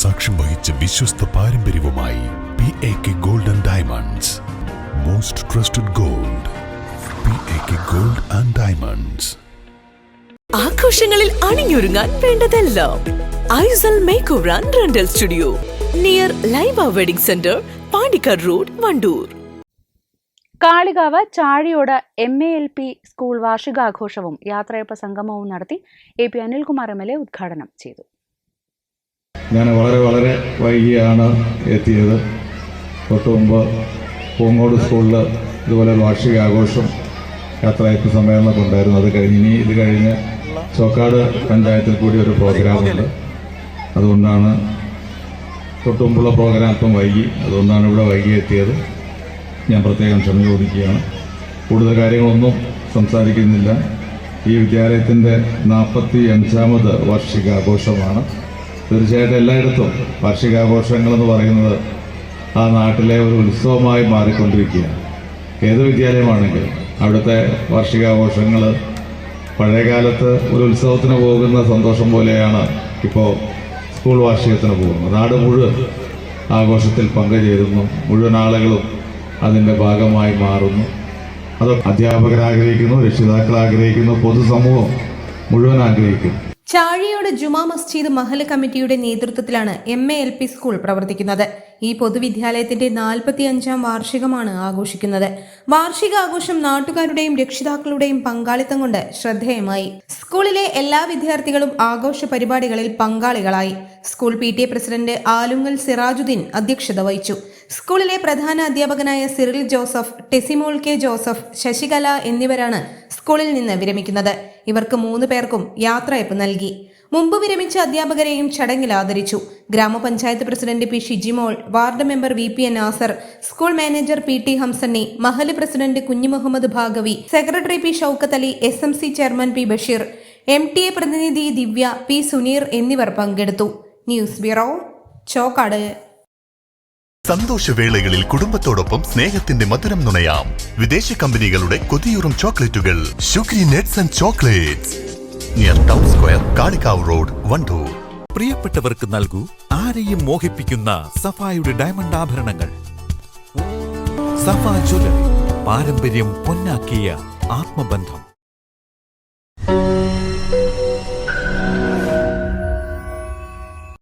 സാക്ഷ്യം വഹിച്ച വിശ്വസ്ത പാരമ്പര്യവുമായി P A K gold and diamonds most trusted gold P A K gold and diamonds ആഘോഷങ്ങളിൽ അണിഞ്ഞൊരുങ്ങാൻ വേണ്ടതെല്ലാം ഐസൽ make over and rental studio. Near Liva wedding centre Pandikkad road Wandoor Kalikavu Chazhiyode M A L P school വാർഷികാഘോഷവും യാത്രയപ്പ സംഗമവും നടത്തി A P Anilkumar M L A ഉദ്ഘാടനം ചെയ്തു. ഞാൻ വളരെ വളരെ വൈകിയാണ് എത്തിയത്. തൊട്ട് മുമ്പ് പൂങ്ങോട് സ്കൂളിൽ ഇതുപോലെ വാർഷിക ആഘോഷം യാത്രയപ്പ് സമ്മേളനമൊക്കെ ഉണ്ടായിരുന്നു. അത് കഴിഞ്ഞ് ഇനി ഇത് കഴിഞ്ഞ് ചോക്കാട് പഞ്ചായത്തിൽ കൂടി ഒരു പ്രോഗ്രാമുണ്ട് അതുകൊണ്ടാണ് തൊട്ട് മുമ്പുള്ള പ്രോഗ്രാം അല്പം വൈകി. അതുകൊണ്ടാണ് ഇവിടെ വൈകി എത്തിയത്. ഞാൻ പ്രത്യേകം ക്ഷമ ചോദിക്കുകയാണ്. കൂടുതൽ കാര്യങ്ങളൊന്നും സംസാരിക്കുന്നില്ല. ഈ വിദ്യാലയത്തിന്റെ നാൽപ്പത്തി അഞ്ചാമത് വാർഷികാഘോഷമാണ്. തീർച്ചയായിട്ടും എല്ലായിടത്തും വാർഷികാഘോഷങ്ങളെന്ന് പറയുന്നത് ആ നാട്ടിലെ ഒരു ഉത്സവമായി മാറിക്കൊണ്ടിരിക്കുകയാണ്. ഏത് വിദ്യാലയമാണെങ്കിലും അവിടുത്തെ വാർഷികാഘോഷങ്ങൾ പഴയകാലത്ത് ഒരു ഉത്സവത്തിന് പോകുന്ന സന്തോഷം പോലെയാണ് ഇപ്പോൾ സ്കൂൾ വാർഷികത്തിന് പോകുന്നത്. നാട് മുഴുവൻ ആഘോഷത്തിൽ പങ്കുചേരുന്നു. മുഴുവൻ ആളുകളും അതിന്റെ ഭാഗമായി മാറുന്നു. അത് അധ്യാപകർ ആഗ്രഹിക്കുന്നു രക്ഷിതാക്കൾ ആഗ്രഹിക്കുന്നു പൊതുസമൂഹം മുഴുവൻ ആഗ്രഹിക്കുന്നു. ചാഴിയോട് ജുമാ മസ്ജിദ് മഹൽ കമ്മിറ്റിയുടെ നേതൃത്വത്തിലാണ് M A L P school പ്രവർത്തിക്കുന്നത്. ഈ പൊതുവിദ്യാലയത്തിന്റെ നാൽപ്പത്തിയഞ്ചാം വാർഷികമാണ് ആഘോഷിക്കുന്നത്. വാർഷികാഘോഷം നാട്ടുകാരുടെയും രക്ഷിതാക്കളുടെയും പങ്കാളിത്തം കൊണ്ട് ശ്രദ്ധേയമായി. സ്കൂളിലെ എല്ലാ വിദ്യാർത്ഥികളും ആഘോഷ പരിപാടികളിൽ പങ്കാളികളായി. School P T A president Alungal Sirajuddin അധ്യക്ഷത വഹിച്ചു. സ്കൂളിലെ പ്രധാന അധ്യാപകനായ സിറിൽ ജോസഫ് ടെസിമോൾ കെ ജോസഫ് ശശികല എന്നിവരാണ് സ്കൂളിൽ നിന്ന് വിരമിക്കുന്നത്. ഇവർക്ക് മൂന്ന് പേർക്കും യാത്രയപ്പ് നൽകി. മുമ്പ് വിരമിച്ച അധ്യാപകരെയും ചടങ്ങിൽ ആദരിച്ചു. ഗ്രാമപഞ്ചായത്ത് president P Shijimol ward member V P Nasar school manager P T Hamsanni Mahal president Kunjumuhammad Baqavi secretary P Shoukath Ali S M C chairman P Basheer M T A പ്രതിനിധി ദിവ്യ പി സുനീർ എന്നിവർ പങ്കെടുത്തു. News bureau Chokkad. സന്തോഷവേളകളിൽ കുടുംബത്തോടൊപ്പം സ്നേഹത്തിന്റെ മധുരം നുണയാം. വിദേശ കമ്പനികളുടെ കൊതിയൂറും ചോക്ലേറ്റുകൾ. Shukri nuts and chocolates. Near town square Kalikavu road Wandoor. പ്രിയപ്പെട്ടവർക്ക് നൽകൂ ആരെയും മോഹിപ്പിക്കുന്ന സഫായുടെ ഡയമണ്ട് ആഭരണങ്ങൾ. സഫ ജ്വല്ലറി പാരമ്പര്യം പൊന്നാക്കിയ ആത്മബന്ധം.